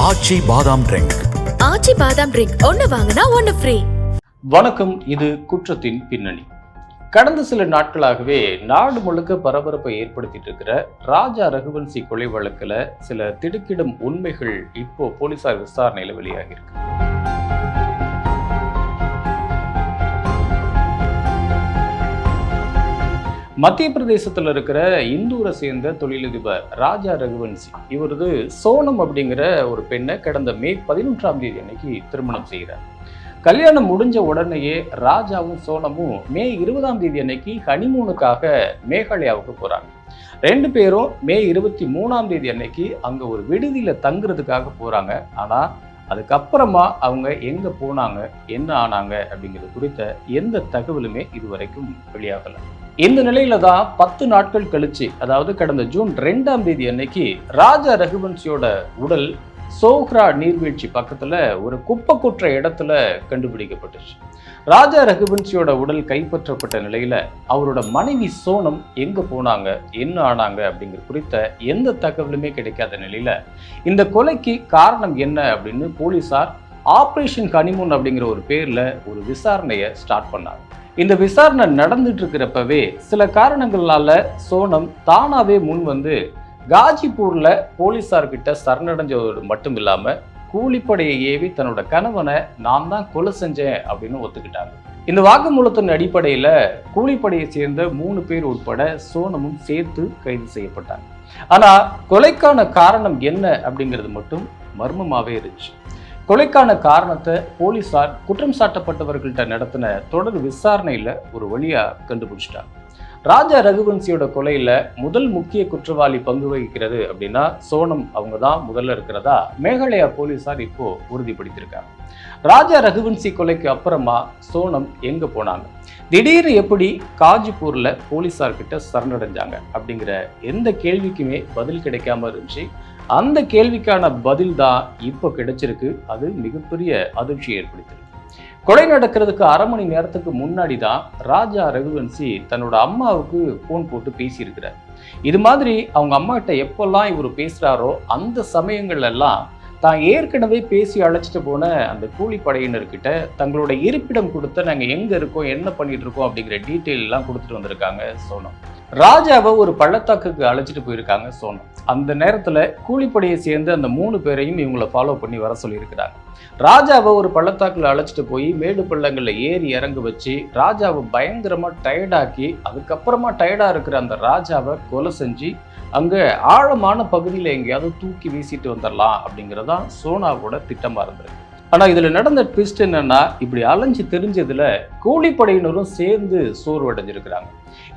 ஆச்சி பாதாம் ட்ரிங்க் ஆச்சி பாதாம் ட்ரிங்க் ஒன்னு வாங்கினா ஒன்னு ஃப்ரீ வணக்கம் இது குற்றத்தின் பின்னணி. கடந்த சில நாட்களாகவே நாடு முழுக்க பரபரப்பை ஏற்படுத்திட்டு இருக்கிற ராஜா ரகுவன்சி கொலை வழக்குல சில திடுக்கிடும் உண்மைகள் இப்போ போலீசார் விசாரணையில வெளியாகி மத்திய பிரதேசத்தில் இருக்கிற இந்தூரை சேர்ந்த தொழிலதிபர் ராஜா ரகுவன்சி இவரது சோனம் அப்படிங்கிற ஒரு பெண்ணை கடந்த மே பதினொன்றாம் தேதி அன்னைக்கு திருமணம் செய்கிறார். கல்யாணம் முடிஞ்ச உடனேயே ராஜாவும் சோனமும் மே இருபதாம் தேதி அன்னைக்கு ஹனிமூனுக்காக மேகாலயாவுக்கு போறாங்க. ரெண்டு பேரும் மே இருபத்தி மூணாம் தேதி அன்னைக்கு அங்க ஒரு விடுதியில தங்குறதுக்காக போறாங்க. ஆனால் அதுக்கப்புறமா அவங்க எங்க போனாங்க என்ன ஆனாங்க அப்படிங்கிறது குறித்த எந்த தகவலுமே இதுவரைக்கும் வெளியாகல. இந்த நிலையில தான் பத்து நாட்கள் கழிச்சு அதாவது கடந்த ஜூன் ரெண்டாம் தேதி அன்னைக்கு ராஜா ரகுவன்சியோட உடல் சோஹ்ரா நீர்வீழ்ச்சி பக்கத்தில் ஒரு குப்பை குற்ற இடத்துல கண்டுபிடிக்கப்பட்டுச்சு. ராஜா ரகுவன்சியோட உடல் கைப்பற்றப்பட்ட நிலையில் அவரோட மனைவி சோனம் எங்கே போனாங்க என்ன ஆனாங்க அப்படிங்கிற குறித்த எந்த தகவலுமே கிடைக்காத நிலையில் இந்த கொலைக்கு காரணம் என்ன அப்படின்னு போலீசார் ஆப்ரேஷன் கனிமூன் அப்படிங்கிற ஒரு பேரில் ஒரு விசாரணையை ஸ்டார்ட் பண்ணாங்க. இந்த விசாரணை நடந்துட்டு இருக்கிறப்பவே சில காரணங்களால சோனம் தானாவே முன் வந்து காஜிப்பூர்ல போலீஸார்கிட்ட சரணடைஞ்சதோடு மட்டும் இல்லாம கூலிப்படையை ஏவி தன்னோட கணவனை நான் தான் கொலை செஞ்சேன் அப்படின்னு ஒத்துக்கிட்டாங்க. இந்த வாக்குமூலத்தின் அடிப்படையில கூலிப்படையை சேர்ந்த மூணு பேர் உட்பட சோனமும் சேர்த்து கைது செய்யப்பட்டாங்க. ஆனா கொலைக்கான காரணம் என்ன அப்படிங்கிறது மட்டும் மர்மமாவே இருந்துச்சு. கொலைக்கான காரணத்தை போலீசார் குற்றம் சாட்டப்பட்டவர்கள்ட்ட நடத்தின தொடர் விசாரணையில ஒரு வழியா கண்டுபிடிச்சிட்டாங்க. ராஜா ரகுவன்சியோட கொலையில முதல் முக்கிய குற்றவாளி பங்கு வகிக்கிறது அப்படின்னா சோனம் அவங்க தான் முதல்ல இருக்கிறதா? மேகாலயா போலீசார் இப்போ உறுதிப்படுத்தியிருக்காங்க. ராஜா ரகுவன்சி கொலைக்கு அப்புறமா சோனம் எங்க போனாங்க? திடீர்னு எப்படி காஜிப்பூர்ல போலீசார் கிட்ட சரணடைஞ்சாங்க? அப்படிங்கிற எந்த கேள்விக்குமே பதில் கிடைக்காம இருந்துச்சு. அந்த கேள்விக்கான பதில் தான் இப்போ கிடைச்சிருக்கு. அது மிகப்பெரிய அதிர்ச்சியை ஏற்படுத்தியிருக்கு. கொலை நடக்கிறதுக்கு அரை மணி நேரத்துக்கு முன்னாடி தான் ராஜா ரகுவன்சி தன்னோட அம்மாவுக்கு ஃபோன் போட்டு பேசியிருக்கிறார். இது மாதிரி அவங்க அம்மா கிட்ட எப்பெல்லாம் இவர் பேசுகிறாரோ அந்த சமயங்கள்லாம் தான் ஏற்கனவே பேசி அழைச்சிட்டு போன அந்த கூலிப்படையினர்கிட்ட தங்களோட இருப்பிடம் கொடுத்த நாங்கள் எங்கே இருக்கோம் என்ன பண்ணிட்டு இருக்கோம் அப்படிங்கிற டீட்டெயில் எல்லாம் கொடுத்துட்டு வந்திருக்காங்க சோனம். ராஜாவை ஒரு பள்ளத்தாக்குக்கு அழைச்சிட்டு போயிருக்காங்க சோனம். அந்த நேரத்தில் கூலிப்படையை சேர்ந்து அந்த மூணு பேரையும் இவங்களை ஃபாலோ பண்ணி வர சொல்லியிருக்கிறாங்க. ராஜாவை ஒரு பள்ளத்தாக்கில் அழைச்சிட்டு போய் மேடு பள்ளங்களில் ஏறி இறங்க வச்சு ராஜாவை பயங்கரமாக டயர்டாக்கி அதுக்கப்புறமா டயர்டாக இருக்கிற அந்த ராஜாவை கொலை செஞ்சு அங்கே ஆழமான பகுதியில் எங்கேயாவது தூக்கி வீசிட்டு வந்துடலாம் அப்படிங்கிறதான் சோனாவோட திட்டமாக இருந்திருக்கு. ஆனால் இதில் நடந்த ட்விஸ்ட் என்னன்னா இப்படி அலைஞ்சு தெரிஞ்சதில் கூலிப்படையினரும் சேர்ந்து சோர்வடைஞ்சிருக்கிறாங்க.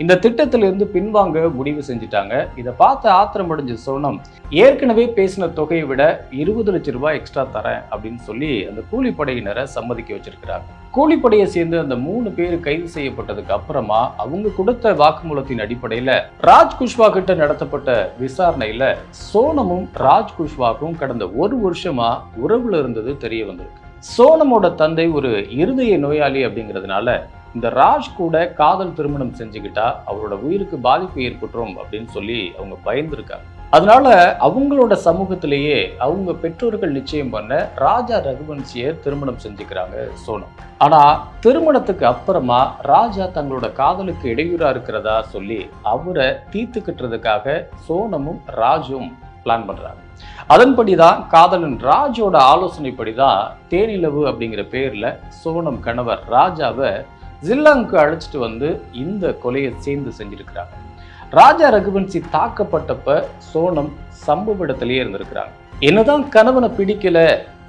இந்த திட்டத்திலிருந்து பின்வாங்க முடிவு செஞ்சுட்டாங்க. இதை பார்த்து ஆத்திரம் அடைஞ்ச சோனம் ஏற்கனவே பேசின தொகையை விட இருபது லட்சம் ரூபாய் எக்ஸ்ட்ரா தரேன் அப்படின்னு சொல்லி அந்த கூலிப்படையினரை சம்மதிக்க வச்சிருக்கிறாங்க. கூலிப்படையை சேர்ந்து அந்த மூணு பேர் கைது செய்யப்பட்டதுக்கு அப்புறமா அவங்க கொடுத்த வாக்குமூலத்தின் அடிப்படையில் ராஜ் குஷ்வா கிட்ட நடத்தப்பட்ட விசாரணையில சோனமும் ராஜ் குஷ்வாக்கும் கடந்த ஒரு வருஷமா உறவுல இருந்தது தெரிய வந்தது. சோனமோட தந்தை ஒரு இருதய நோயாளி அப்படிங்கிறதுனால இந்த ராஜ் கூட காதல் திருமணம் செஞ்சுக்கிட்டா அவரோட உயிருக்கு பாதிப்பு ஏற்பட்டுரும் அப்படின்னு சொல்லி அவங்க பயந்துருக்காங்க. அதனால அவங்களோட சமூகத்திலேயே அவங்க பெற்றோர்கள் நிச்சயம் பண்ண ராஜா ரகுவன்சியை திருமணம் செஞ்சுக்கிறாங்க சோனம். ஆனா திருமணத்துக்கு அப்புறமா ராஜா தங்களோட காதலுக்கு இடையூறா இருக்கிறதா சொல்லி அவரை தீர்த்துக்கிட்டுறதுக்காக சோனமும் ராஜும் பிளான் பண்ணுறாங்க அதன்படி தான் காதலன் ராஜோட ஆலோசனைப்படி தான் தேனிலவு அப்படிங்கிற பேரில் சோனம் கணவர் ராஜாவை ஜில்லாங்க்கு அழைச்சிட்டு வந்து இந்த கொலையை சேர்ந்து செஞ்சிருக்கிறாங்க. ராஜா ரகுவன்சி தாக்கப்பட்டப்ப சோனம் சம்பவ இடத்திலேயே இருந்திருக்கிறாங்க. என்னதான் கணவனை பிடிக்கல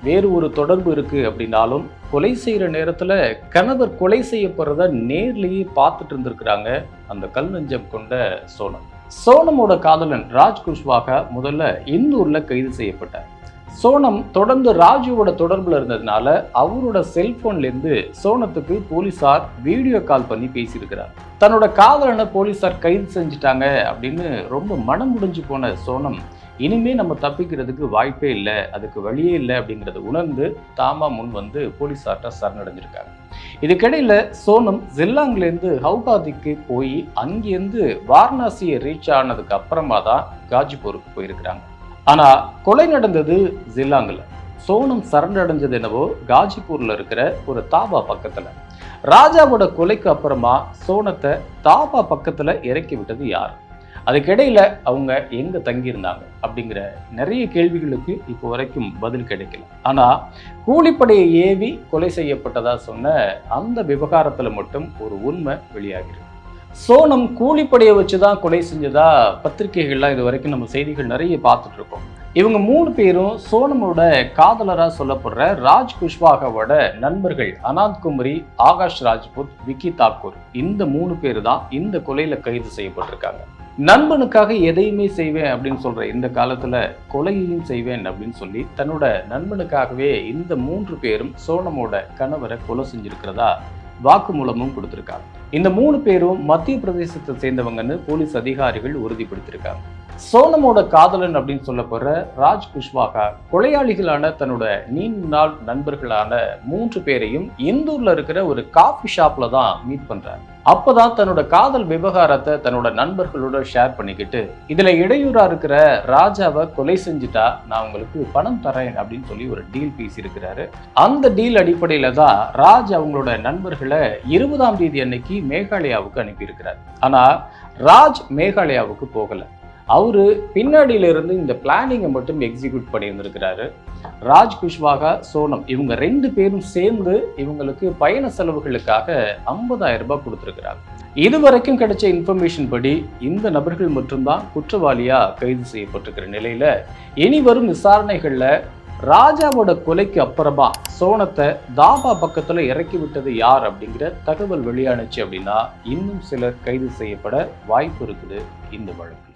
வேறு ஒரு தொடர்பு இருக்கு அப்படின்னாலும் கொலை செய்கிற நேரத்தில் கணவர் கொலை செய்யப்படுறத நேர்லேயே பார்த்துட்டு இருந்திருக்கிறாங்க அந்த கல் நெஞ்சம் கொண்ட சோனம். சோனமோட காதலன் ராஜ் குஷ்வாக முதல்ல இந்தூரில் கைது செய்யப்பட்டார்? சோனம் தொடர்ந்து ராஜுவோட தொடர்பில் இருந்ததுனால அவரோட செல்போன்லேருந்து சோனத்துக்கு போலீசார் வீடியோ கால் பண்ணி பேசியிருக்கிறார். தன்னோட காதலனை போலீசார் கைது செஞ்சுட்டாங்க அப்படின்னு ரொம்ப மனம் முடிஞ்சு போன சோனம் இனிமே நம்ம தப்பிக்கிறதுக்கு வாய்ப்பே இல்லை அதுக்கு வழியே இல்லை அப்படிங்கிறத உணர்ந்து தாமா முன் வந்து போலீசார்ட்ட சரணடைஞ்சிருக்காங்க இதுக்கிடையில் சோனம் ஜில்லாங்லேருந்து ஹவுகாதிக்கு போய் அங்கேருந்து வாரணாசியை ரீச் ஆனதுக்கு அப்புறமா தான் காஜிபூருக்கு போயிருக்கிறாங்க. ஆனால் கொலை நடந்தது ஜில்லாங்கில். சோனம் சரணடைஞ்சது என்னவோ காஜிப்பூரில் இருக்கிற ஒரு தாபா பக்கத்தில். ராஜாவோட கொலைக்கு அப்புறமா சோனத்தை தாபா பக்கத்தில் இறக்கி விட்டது யார்? அதுக்கிடையில் அவங்க எங்கே தங்கியிருந்தாங்க அப்படிங்கிற நிறைய கேள்விகளுக்கு இப்போ வரைக்கும் பதில் கிடைக்கல. ஆனால் கூலிப்படையை ஏவி கொலை செய்யப்பட்டதாக சொன்ன அந்த விவகாரத்தில் மட்டும் ஒரு உண்மை ஸோ நம் கூலிப்படையை வச்சு தான் கொலை செஞ்சதா? பத்திரிகைகள்லாம் இது வரைக்கும் நம்ம செய்திகள் நிறைய பார்த்துட்டு இருக்கோம் இவங்க மூணு பேரும் சோனமோட காதலரா சொல்லப்படுற ராஜ் குஷ்வாகாவோட நண்பர்கள் அனாந்த் குமரி ஆகாஷ் ராஜ்புத் விக்கி தாக்கூர். இந்த மூணு பேர் தான் இந்த கொலையில கைது செய்யப்பட்டிருக்காங்க. நண்பனுக்காக எதையுமே செய்வேன் அப்படின்னு சொல்ற இந்த காலத்துல கொலையையும் செய்வேன் அப்படின்னு சொல்லி தன்னோட நண்பனுக்காகவே இந்த மூன்று பேரும் சோனமோட கணவரை கொலை செஞ்சிருக்கிறதா வாக்குமூலமும் கொடுத்துருக்காங்க. இந்த மூணு பேரும் மத்திய பிரதேசத்தை சேர்ந்தவங்கன்னு போலீஸ் அதிகாரிகள் உறுதிப்படுத்தியிருக்காங்க. சோனமோட காதலன் அப்படின்னு சொல்ல போற ராஜ் குஷ்வாகா கொலையாளிகளான தன்னோட நீண்ட நாள் நண்பர்களான மூன்று பேரையும் இந்தூர்ல இருக்கிற ஒரு காஃபி ஷாப்ல தான் மீட் பண்ணுறாரு அப்பதான் தன்னோட காதல் விவகாரத்தை தன்னோட நண்பர்களோட ஷேர் பண்ணிக்கிட்டு இதுல இடையூறா இருக்கிற ராஜாவை கொலை செஞ்சுட்டா நான் உங்களுக்கு பணம் தரேன் அப்படின்னு சொல்லி ஒரு டீல் பேசியிருக்கிறாரு. அந்த டீல் அடிப்படையில தான் ராஜ் அவங்களோட நண்பர்களை இருபதாம் தேதி அன்னைக்கு மேகாலயாவுக்கு அனுப்பியிருக்கிறார். ஆனா ராஜ் மேகாலயாவுக்கு போகல. அவரு பின்னாடியில இருந்து இந்த பிளானிங்கை மட்டும் எக்ஸிக்யூட் பண்ணியிருந்திருக்கிறாரு. ராஜ் குஷ்வாகா சோனம் இவங்க ரெண்டு பேரும் சேர்ந்து இவங்களுக்கு பயண செலவுகளுக்காக 50000 ரூபாய் கொடுத்துருக்கிறாங்க. இதுவரைக்கும் கிடைச்ச இன்ஃபர்மேஷன் படி இந்த நபர்கள் மட்டும்தான் குற்றவாளியாக கைது செய்யப்பட்டிருக்கிற நிலையில் இனி வரும் விசாரணைகளில் ராஜாவோட கொலைக்கு அப்புறமா சோனத்தை தாபா பக்கத்தில் இறக்கி விட்டது யார் அப்படிங்கிற தகவல் வெளியானுச்சு அப்படின்னா இன்னும் சிலர் கைது செய்யப்பட வாய்ப்பு இருக்குது. இந்த வழக்கு